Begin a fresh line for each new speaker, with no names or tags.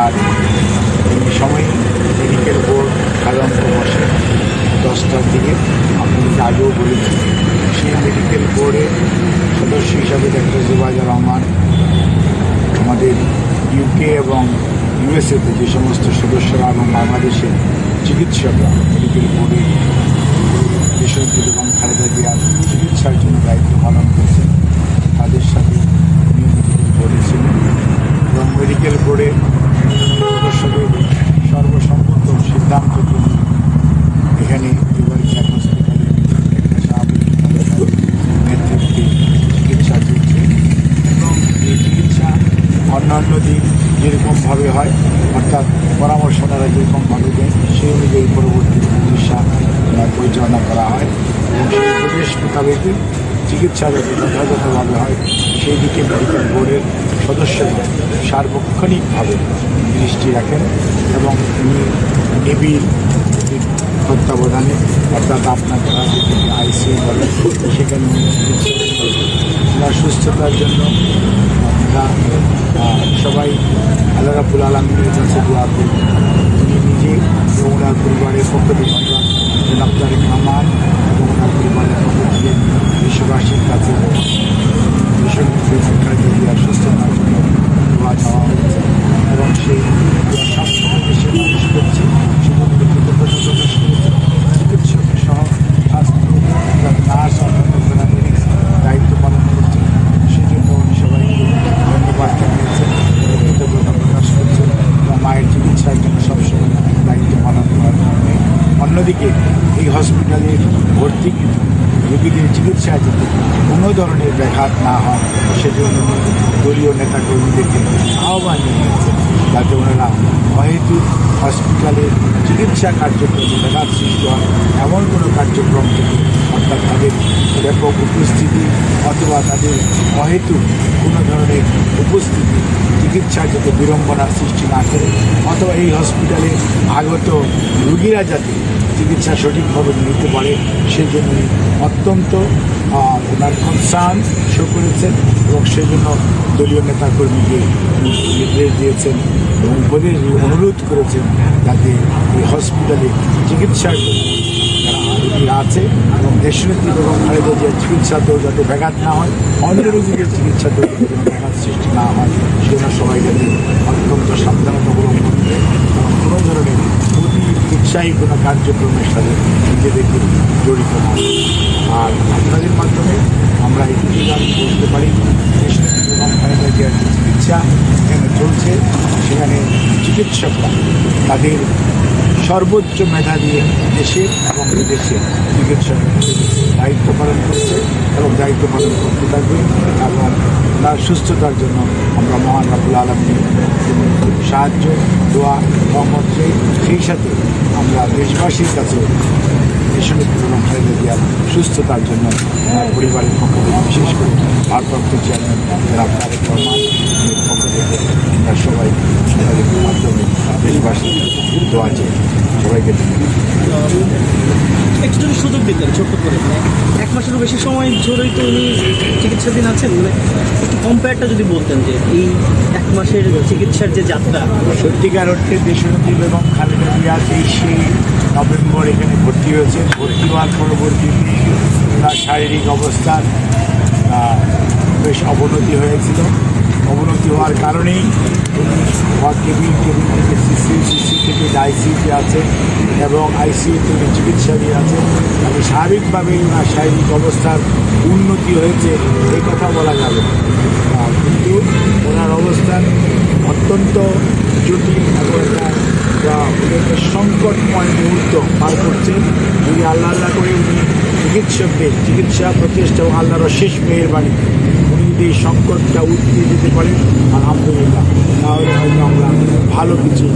আর এই সময় medical board সাধারণত বসে দশটার দিকে আপনাদেরকে আগেও বলেছি সেই মেডিকেল বোর্ডের সদস্য হিসাবে ডাক্তার জুবাইদুর রহমান, আমাদের ইউকে এবং ইউএসএতে যে সমস্ত সদস্যরা এবং বাংলাদেশের চিকিৎসকরা মেডিকেল বোর্ডের দেশরঞ্জিত এবং খালেদা জিয়ার চিকিৎসার জন্য দায়িত্ব পালন করছেন তাদের সাথে উনি মেডিকেল বোর্ডে ছিলেন এবং মেডিকেল বোর্ডের সদস্যদের সর্বসম্মত সিদ্ধান্ত নিয়ে এখানে এবার ক্যাপ হসপিটালে একটা স্বাভাবিক নেতৃত্বে চিকিৎসা চলছে এবং এই চিকিৎসা অন্যান্য দিন যেরকমভাবে হয়, অর্থাৎ পরামর্শদারা যেরকমভাবে দেন সেই অনুযায়ী পরবর্তী চিকিৎসা পরিচালনা করা হয় এবং সেই উপদেশ মোতাবেকই চিকিৎসা যাতে যথাযথভাবে হয়। সেই দিকে মেডিকেল বোর্ডের সদস্যরা সার্বক্ষণিকভাবে দৃষ্টি রাখেন এবং নিবিড় তত্ত্বাবধানে অর্থাৎ আপনার যারা যেখানে আইসিইউ বলে, সেখানে সুস্থতার জন্য আমরা সবাই আল্লাহ রাবুল আলমীর কাছে দোয়া করি উনি নিজে এবং ওনার পরিবারের পক্ষ থেকে আমরা জনাব তারেক রহমান এবং ওনার পরিবারের পক্ষ থেকে বিশ্ববাসীর কাছে ভীষণ সরকার যদি আর সুস্থতার জন্য দোয়া চাওয়া হয়েছে এবং সেই দোয়া সবসময় দেশের মানুষ করছে সেজন্য কৃতজ্ঞতা প্রকাশ করেছে চিকিৎসক সহ স্বাস্থ্য নার্স অন্যান্য প্যারামেডিক্স দায়িত্ব পালন করছে সেজন্য উনি সবাইকে ধন্যবাদ জানিয়েছেন এবং কৃতজ্ঞতা প্রকাশ করছেন এবং মায়ের চিকিৎসার জন্য সবসময় দায়িত্ব পালন করার কারণে অন্যদিকে এই হসপিটালের ভর্তিকৃত রোগীদের চিকিৎসায় যাতে কোনো ধরনের ব্যাঘাত না হয়, সেজন্য দলীয় নেতাকর্মীদেরকে আহ্বান জানিয়েছেন যাতে ওনারা অহেতুক হসপিটালের চিকিৎসা কার্যক্রমে ব্যাঘাত সৃষ্টি হয়, এমন কোনো কার্যক্রম থেকে অর্থাৎ তাদের ব্যাপক উপস্থিতি অথবা তাদের অহেতুক কোনো ধরনের উপস্থিতি চিকিৎসার যাতে বিড়ম্বনার সৃষ্টি না করে, অথবা এই হসপিটালে আগত রুগীরা যাতে চিকিৎসা সঠিকভাবে নিতে পারে সেই জন্য অত্যন্ত ওনার কনসার্ন শো করেছেন এবং সেই জন্য দলীয় নেতাকর্মীকে নির্দেশ দিয়েছেন এবং উপদেশ অনুরোধ করেছেন যাতে এই হসপিটালে চিকিৎসার জন্য আছে এবং দেশনেত্রী এবং খালেদা জিয়ার চিকিৎসাতেও যাতে ব্যাঘাত না হয় অন্য রোগীদের চিকিৎসাতেও ব্যাঘাত সৃষ্টি না হয়, সেজন্য সবাই যাতে অত্যন্ত সাবধানতা অবলম্বন করে এবং কোনো ধরনের উৎসাহী কোনো কার্যক্রমের সাথে নিজেদেরকে জড়িত না। আর আপনাদের মাধ্যমে আমরা একটি আমি বলতে পারি যে চিকিৎসা এখানে চলছে, সেখানে চিকিৎসকরা তাদের সর্বোচ্চ মেধা দিয়ে দেশে এবং বিদেশে চিকিৎসক দায়িত্ব পালন করছে দায়িত্ব পালন করতে থাকবে। এবং তার সুস্থতার জন্য আমরা মহান রাবুল আলমী সাহায্য, দোয়া, রহমত চাই সেই সাথে আমরা দেশবাসীর কাছে সুস্থতার জন্য আমার পরিবারের পক্ষ থেকে বিশেষ করে ভারপ্রাপ্ত চেয়ারম্যান পক্ষ থেকে আমরা সবাই মাধ্যমে দেশবাসীর দোয়া চাই সবাইকে
একটু যদি সুযোগ দিতেন ছোট্ট করে। মানে এক মাসেরও বেশি সময় ধরেই তো উনি চিকিৎসাধীন আছেন মানে একটু কম্পেয়ারটা যদি বলতেন যে এই এক মাসের চিকিৎসার যে যাত্রা।
সত্যিকার অর্থে দেশনদী এবং খালেদা জিয়া তেইশে নভেম্বর এখানে ভর্তি হয়েছে ভর্তি হওয়ার পরবর্তী ওনার শারীরিক অবস্থার বেশ অবনতি হয়েছিল। অবনতি হওয়ার কারণেই উনি কেবিন কেবিন থেকে সিসি সিসি থেকে আইসিউতে আছে এবং আইসিইউ থেকে চিকিৎসাধীন আছে। আমি স্বাভাবিকভাবেই ওনার শারীরিক অবস্থার উন্নতি হয়েছে এই কথা বলা যাবে কিন্তু ওনার অবস্থান অত্যন্ত জটিল এবং একটা সংকটময় মুহূর্ত পার করছে। যদি আল্লাহ আল্লাহ করে উনি চিকিৎসকদের চিকিৎসা প্রচেষ্টা এবং আল্লাহর শেষ মেহেরবাণী উনি যদি এই সংকটটা উঠিয়ে দিতে পারেন আলহামদুলিল্লাহ তাহলে হয়তো আমরা ভালো কিছু।